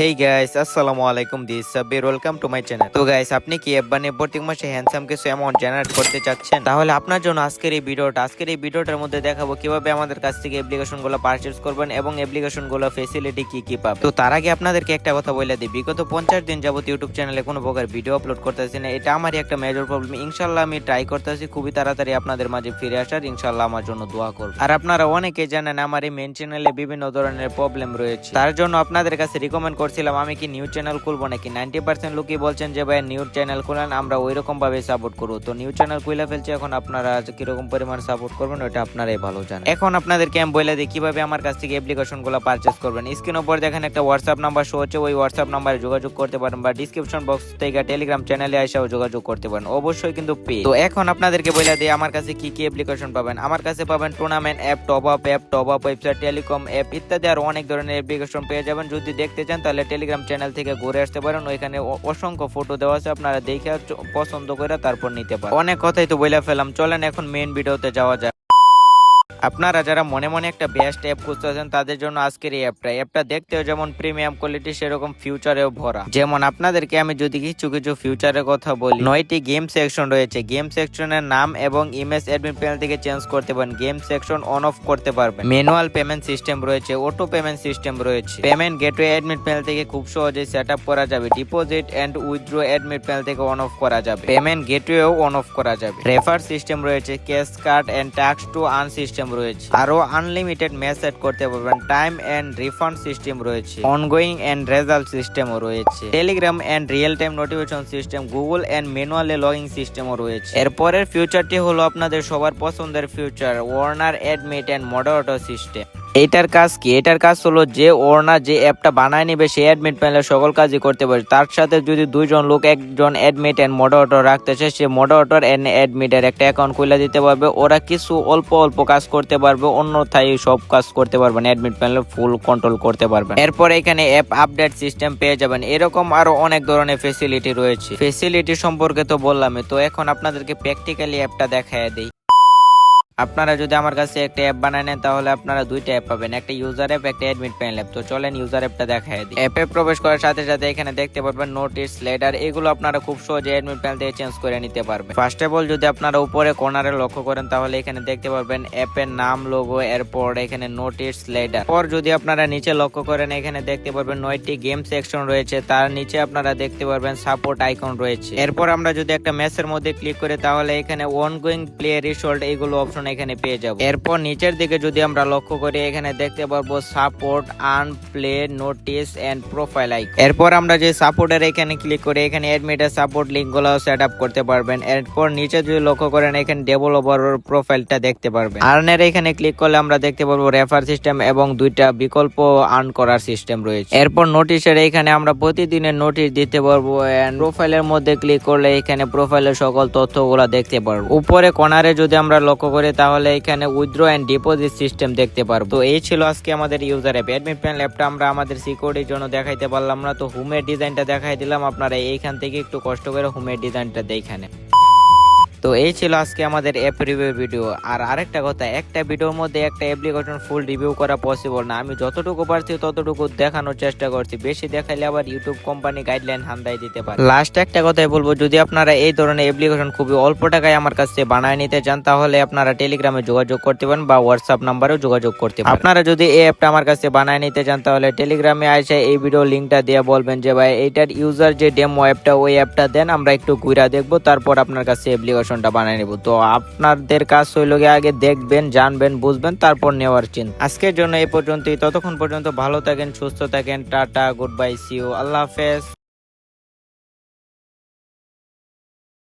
হেই guys আসসালামু আলাইকুম this Sabbir welcome to my channel তো গাইস আপনি কি এফ বানিয়ে প্রত্যেক মাসে হ্যান্ডসাম কিছু অ্যামাউন্ট জেনারেট করতে চাচ্ছেন? তাহলে আপনার জন্য আজকের এই ভিডিওটা, আজকের এই ভিডিওটার মধ্যে দেখাবো কীভাবে আমাদের কাছ থেকে অ্যাপ্লিকেশনগুলো পারচেজ করবেন এবং অ্যাপ্লিকেশনগুলো ফেসিলিটি কি কি পাবেন। তো তার আগে আপনাদেরকে একটা কথা বলে দিই, বিগত পঞ্চাশ দিন যাবত ইউটিউব চ্যানেলে কোনো প্রকার ভিডিও আপলোড করতেছি না। এটা আমারই একটা মেজর প্রবলেম ইনশাল্লাহ আমি ট্রাই করতেছি, খুবই তাড়াতাড়ি আপনাদের মাঝে ফিরে আসার। ইনশাল্লাহ আমার জন্য দোয়া করব আর আপনারা অনেকে জানেন, আমার এই মেন চ্যানেলে বিভিন্ন ধরনের প্রবলেম রয়েছে। তার জন্য আপনাদের কাছে রিকমেন্ড করছিলাম, আমি কি নিউজ চ্যানেল খুলবো নাকি? নাইনটি পার্সেন্ট লোকই বলছেন যে, ভাই, নিউজ চ্যানেল খুলেন, আমরা ওই রকম ভাবে সাপোর্ট করব। তো নিউজ চ্যানেল খুলে ফেলছি, এখন আপনারা কীরকম পরিমাণ সাপোর্ট করবেন ওটা আপনারাই ভালো জানেন। এখন আপনাদেরকে আমি বলে দিই, কীভাবে আমার কাছ থেকে অ্যাপ্লিকেশনগুলো পারচেস করবেন। স্ক্রিন উপর দেখেন একটা হোয়াটসঅ্যাপ নাম্বার শো হচ্ছে, ওই হোয়াটসঅ্যাপ নাম্বারে যোগাযোগ করতে পারেন বা ডিসক্রিপশন বক্স থেকে টেলিগ্রাম চ্যানেলে এসেও যোগাযোগ করতে পারেন। অবশ্যই কিন্তু পে তো এখন আপনাদেরকে বলে দিই, আমার কাছে কি কি অ্যাপ্লিকেশন পাবেন? আমার কাছে পাবেন tournament app top up app top up website telecom app ইত্যাদি, আর অনেক ধরনের অ্যাপ্লিকেশন পেয়ে যাবেন। যদি দেখতে চান তাহলে টেলিগ্রাম চ্যানেল থেকে ঘুরে আসতে পারেন। ওইখানে অসংখ্য ফটো দেওয়া আছে, আপনারা দেখে পছন্দ করে তারপর নিতে পারেন। অনেক কথাই তো বলে ফেলাম। চলেন এখন মেইন ভিডিওতে যাওয়া যাক। আপনারা যারা মনে মনে একটা বেস্ট অ্যাপ খুঁজতেছেন তাদের জন্য আজকের এই অ্যাপটা অ্যাপটা দেখতেও যেমন প্রিমিয়াম কোয়ালিটি সেরকম ফিউচারেও ভরা। যেমন আপনাদেরকে আমি যদি কিছু কিছু ফিউচারের কথা বলি, নয়টি গেম সেকশন রয়েছে। গেম সেকশনের নাম এবং ইমেজ অ্যাডমিন প্যানেল থেকে চেঞ্জ করতে পারেন। গেম সেকশন অন অফ করতে পারবেন। ম্যানুয়াল পেমেন্ট সিস্টেম রয়েছে অটো পেমেন্ট সিস্টেম রয়েছে। পেমেন্ট গেটওয়ে অ্যাডমিট প্যানেল থেকে খুব সহজেই সেট আপ করা যাবে। Deposit and withdraw admit panel থেকে অন অফ করা যাবে। পেমেন্ট গেটওয়েও অন অফ করা যাবে। রেফার সিস্টেম রয়েছে cash card and tax to earn system রয়েছে। আরও আনলিমিটেড মেসেজ করতে পারবেন। টাইম এন্ড রিফান্ড সিস্টেম রয়েছে। অনগোয়িং এন্ড রেজাল্ট সিস্টেমও রয়েছে। Telegram and real time notification system Google and manually logging সিস্টেমও রয়েছে। এরপরের ফিউচারটি হলো আপনাদের সবার পছন্দের future warner admit and moderator system এটার কাজ কি? এটার কাজ হলো যে ওনার যে অ্যাপটা বানায় নিবে, সে অ্যাডমিট প্যানেলে সকল কাজই করতে পারে তার সাথে যদি দুইজন লোক একজন অ্যাডমিট এন্ড মডারেটর রাখতে চায়, সে মডারেটর এন্ড অ্যাডমিটের একটা অ্যাকাউন্ট খুলে দিতে পারবে। ওরা কিছু অল্প অল্প কাজ করতে পারবে, অন্যথায় সব কাজ করতে পারবেন অ্যাডমিট প্যানেলে ফুল কন্ট্রোল করতে পারবেন এরপর এখানে অ্যাপ আপডেট সিস্টেম পেয়ে যাবেন। এরকম আরও অনেক ধরনের ফেসিলিটি রয়েছে। ফেসিলিটি সম্পর্কে তো বললামই। তো এখন আপনাদেরকে প্র্যাকটিক্যালি অ্যাপটা দেখায় দিই। আপনারা যদি আমার কাছে একটা অ্যাপ বানায় নেন, তাহলে আপনারা দুইটা অ্যাপ পাবেন। একটা ইউজার অ্যাপ একটা অ্যাডমিট প্যানেল অ্যাপ তো চলেন ইউজার অ্যাপটা দেখায় দিই। অ্যাপে প্রবেশ করার সাথে সাথে এখানে দেখতে পারবেন নোটিস লেটার এগুলো আপনারা খুব সহজে অ্যাডমিট প্যানেল থেকে চেঞ্জ করে নিতে পারবেন। ফার্স্ট অফ অল যদি আপনারা উপরে কর্নারে লক্ষ্য করেন, তাহলে এখানে দেখতে পারবেন অ্যাপের নাম লোগো এরপর এখানে নোটিস লেটার পর যদি আপনারা নিচে লক্ষ্য করেন, এখানে দেখতে পারবেন নয়টি গেম সেকশন রয়েছে। তার নিচে আপনারা দেখতে পারবেন সাপোর্ট আইকন রয়েছে। এরপর আমরা যদি একটা ম্যাচের মধ্যে ক্লিক করি, তাহলে এখানে ওয়ান গোয়িং প্লে রিসোল্ট এইগুলো অপশন এখানে পেয়ে যাব। এরপর নিচের দিকে যদি আমরা লক্ষ্য করি, এখানে দেখতে পারব support An play notice and profile icon এরপর আমরা যে সাপোর্টের এখানে ক্লিক করে, এখানে অ্যাডমিটের সাপোর্ট লিঙ্কগুলো সেট আপ করতে পারবেন। এরপর নিচে যদি লক্ষ্য করেন, এখানে ডেভেলপার প্রোফাইলটা দেখতে পারবেন। আর্নের এখানে ক্লিক করলে আমরা দেখতে পারব রেফার সিস্টেম এবং দুইটা বিকল্প আর্ন করার সিস্টেম রয়েছে। এরপর নোটিশের এখানে আমরা প্রতিদিনের নোটিশ দিতে পারব এন্ড প্রোফাইলের মধ্যে ক্লিক করলে এখানে প্রোফাইলের সকল তথ্যগুলো দেখতে পারব। উপরে কোনারে যদি আমরা লক্ষ্য করি তাহলে এখানে উইথড্র অ্যান্ড ডিপোজিট সিস্টেম দেখতে পারব। তো এই ছিল আজকে আমাদের ইউজার অ্যাপ অ্যাডমিট প্যানেল অ্যাপটা আমরা আমাদের সিকিউরিটির জন্য দেখাইতে পারলাম না। তো হোমের ডিজাইনটা দেখাই দিলাম। আপনারা এইখান থেকে একটু কষ্ট করে হোমের ডিজাইনটা দেখানে তো এই ছিল আজকে আমাদের অ্যাপ রিভিউ ভিডিও আর আরেকটা কথা, একটা ভিডিওর মধ্যে একটা অ্যাপ্লিকেশন ফুল রিভিউ করা পসিবল না। আমি যতটুকু পারছি ততটুকু দেখানোর চেষ্টা করছি। বেশি দেখাইলে আবার ইউটিউব কোম্পানি গাইডলাইন হান্দাই দিতে পারে। লাস্ট একটা কথাই বলব, যদি আপনারা এই ধরনের অ্যাপ্লিকেশন খুবই অল্প টাকায় আমার কাছে বানায় নিতে চান, তাহলে আপনারা টেলিগ্রামে যোগাযোগ করতে পারেন বা হোয়াটসঅ্যাপ নাম্বারেও যোগাযোগ করতে পারেন। আপনারা যদি এই অ্যাপটা আমার কাছে বানায় নিতে চান, তাহলে টেলিগ্রামে এসে এই ভিডিও লিঙ্কটা দিয়ে বলবেন যে, ভাই, এইটার ইউজার যে ডেমো অ্যাপটা ওই অ্যাপটা দেন, আমরা একটু ঘুরা দেখব, তারপর আপনার কাছে অ্যাপ্লিকেশনটা বানিয়ে নেব। তো আপনাদের কাজ হইল গিয়ে আগে দেখবেন, জানবেন, বুঝবেন, তারপর নেওয়ার চিন্তা। আজকের জন্য এই পর্যন্তই। ততক্ষণ পর্যন্ত ভালো থাকেন, সুস্থ থাকেন। Tata good bye see you আল্লাহ হাফেজ।